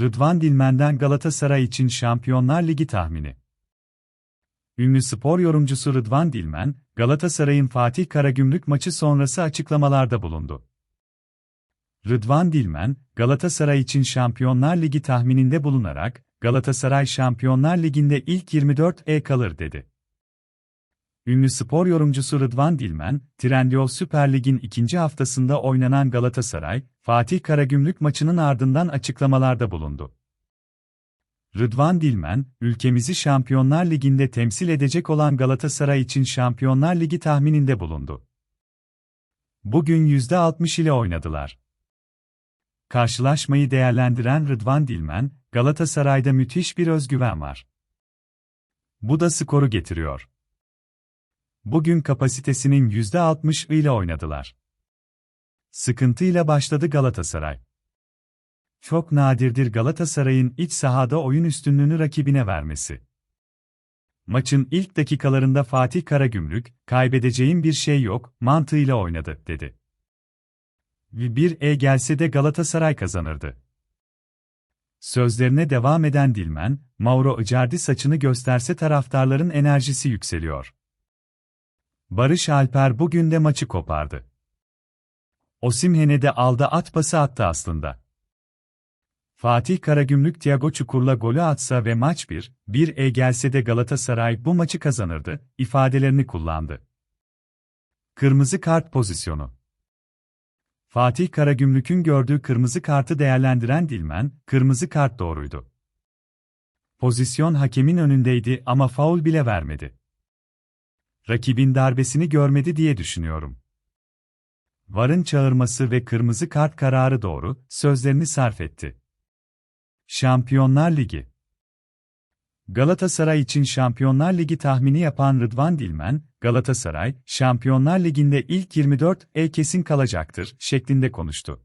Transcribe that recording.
Rıdvan Dilmen'den Galatasaray için Şampiyonlar Ligi tahmini. Ünlü spor yorumcusu Rıdvan Dilmen, Galatasaray'ın Fatih Karagümrük maçı sonrası açıklamalarda bulundu. Rıdvan Dilmen, Galatasaray için Şampiyonlar Ligi tahmininde bulunarak, Galatasaray Şampiyonlar Ligi'nde ilk 24'e kalır dedi. Ünlü spor yorumcusu Rıdvan Dilmen, Trendyol Süper Lig'in ikinci haftasında oynanan Galatasaray, Fatih Karagümrük maçının ardından açıklamalarda bulundu. Rıdvan Dilmen, ülkemizi Şampiyonlar Ligi'nde temsil edecek olan Galatasaray için Şampiyonlar Ligi tahmininde bulundu. Bugün %60 ile oynadılar. Karşılaşmayı değerlendiren Rıdvan Dilmen, Galatasaray'da müthiş bir özgüven var. Bu da skoru getiriyor. Bugün kapasitesinin %60 ile oynadılar. Sıkıntıyla başladı Galatasaray. Çok nadirdir Galatasaray'ın iç sahada oyun üstünlüğünü rakibine vermesi. Maçın ilk dakikalarında Fatih Karagümrük, kaybedeceğim bir şey yok, mantığıyla oynadı, dedi. Bir e gelse de Galatasaray kazanırdı. Sözlerine devam eden Dilmen, Mauro Icardi saçını gösterse taraftarların enerjisi yükseliyor. Barış Alper bugün de maçı kopardı. Osimhen'e de aldı at pası attı aslında. Fatih Karagümrük Thiago Çukur'la golü atsa ve maç 1-1'e gelse de Galatasaray bu maçı kazanırdı, ifadelerini kullandı. Kırmızı kart pozisyonu Fatih Karagümrük'ün gördüğü kırmızı kartı değerlendiren Dilmen, kırmızı kart doğruydu. Pozisyon hakemin önündeydi ama faul bile vermedi. Rakibin darbesini görmedi diye düşünüyorum. Varın çağırması ve kırmızı kart kararı doğru, sözlerini sarf etti. Şampiyonlar Ligi Galatasaray için Şampiyonlar Ligi tahmini yapan Rıdvan Dilmen, Galatasaray, Şampiyonlar Ligi'nde ilk 24'e kesin kalacaktır, şeklinde konuştu.